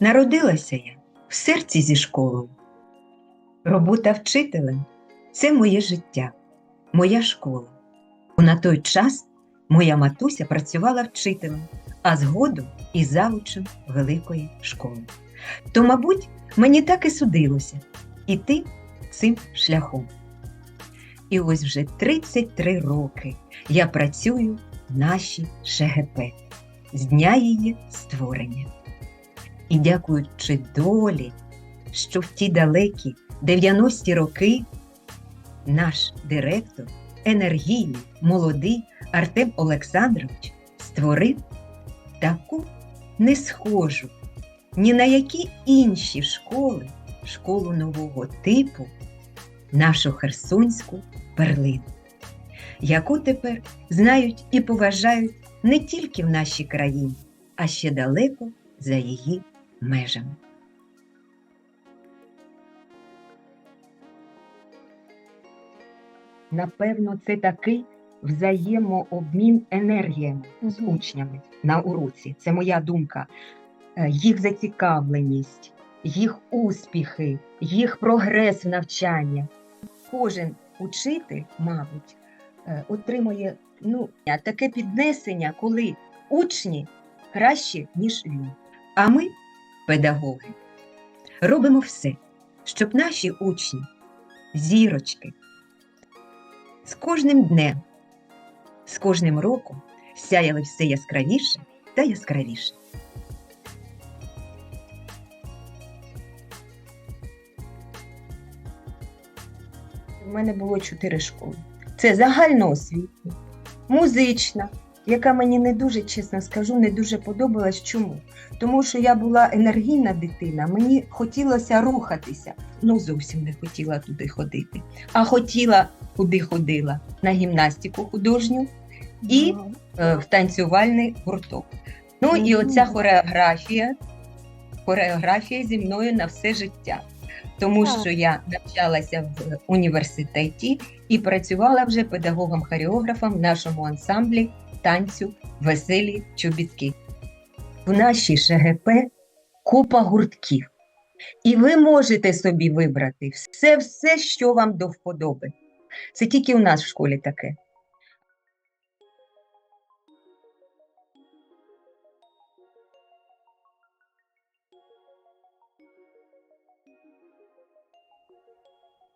Народилася я в серці зі школою. Робота вчителем це моє життя, моя школа. Бо на той час моя матуся працювала вчителем, а згодом і завучем великої школи. То, мабуть, мені так і судилося іти цим шляхом. І ось вже 33 роки я працюю в нашій ШГП з дня її створення. І дякуючи долі, що в ті далекі 90-ті роки наш директор, енергійний, молодий Артем Олександрович створив таку не схожу ні на які інші школи, школу нового типу, нашу херсонську перлину, яку тепер знають і поважають не тільки в нашій країні, а ще далеко за її межами. Напевно, це такий взаємообмін енергіями з учнями на уроці. Це моя думка. Е, Їх зацікавленість, їх успіхи, їх прогрес в навчанні. Кожен учитель, мабуть, е, отримує ну, таке піднесення, коли учні краще, ніж він. А ми, педагоги, робимо все, щоб наші учні, зірочки, з кожним днем, з кожним роком сяяли все яскравіше та яскравіше. У мене було чотири школи. Це загальноосвітня, музична, яка мені не дуже, чесно скажу, не дуже подобалась. Чому? Тому що я була енергійна дитина, мені хотілося рухатися. Ну, зовсім не хотіла туди ходити. А хотіла, куди ходила? На гімнастику художню і е, в танцювальний гурток. Ну і оця хореографія, хореографія зі мною на все життя. Тому що я навчалася в університеті і працювала вже педагогом-хореографом в нашому ансамблі танцю Веселі Чобітки. В нашій ШГП купа гуртків. І ви можете собі вибрати все, все, що вам до вподоби. Це тільки у нас в школі таке.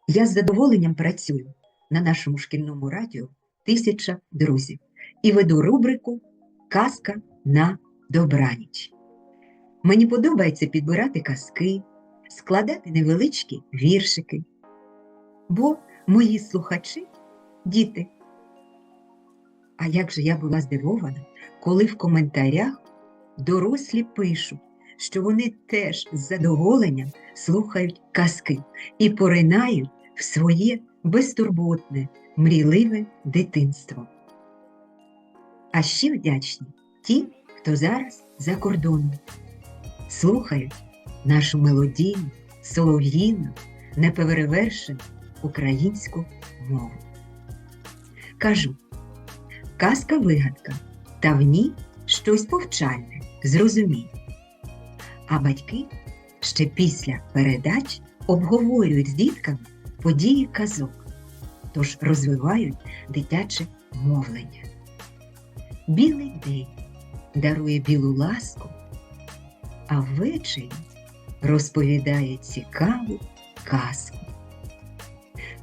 Я з задоволенням працюю на нашому шкільному радіо Тисяча друзів і веду рубрику Казка на добраніч. Мені подобається підбирати казки, складати невеличкі віршики, бо мої слухачі діти. А як же я була здивована, коли в коментарях дорослі пишуть, що вони теж з задоволенням слухають казки і поринають в своє безтурботне, мрійливе дитинство. А ще вдячні ті, хто зараз за кордоном, слухають нашу мелодійну, солов'їну, неперевершену українську мову. Кажу, казка вигадка, та в ній щось повчальне, зрозуміле. А батьки ще після передач обговорюють з дітками події казок, тож розвивають дитяче мовлення. Білий день дарує білу ласку, а ввечері розповідає цікаву казку.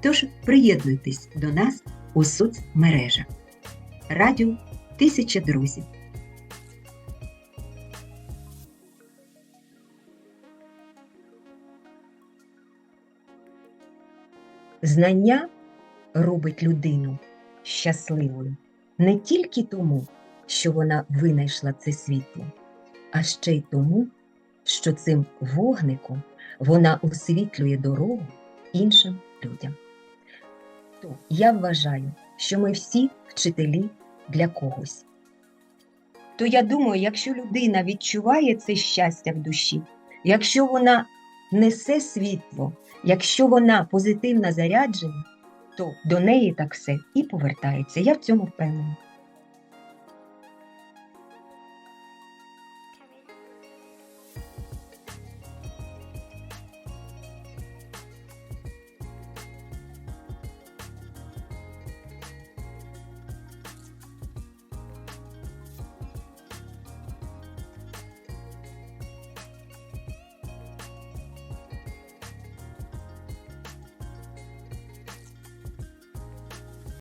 Тож приєднуйтесь до нас у соцмережах. Радіо Тисяча друзів. Знання робить людину щасливою не тільки тому, що вона винайшла це світло, а ще й тому, що цим вогником вона освітлює дорогу іншим людям. То я вважаю, що ми всі вчителі для когось. То я думаю, якщо людина відчуває це щастя в душі, якщо вона несе світло, якщо вона позитивно заряджена, то до неї так все і повертається. Я в цьому впевнена.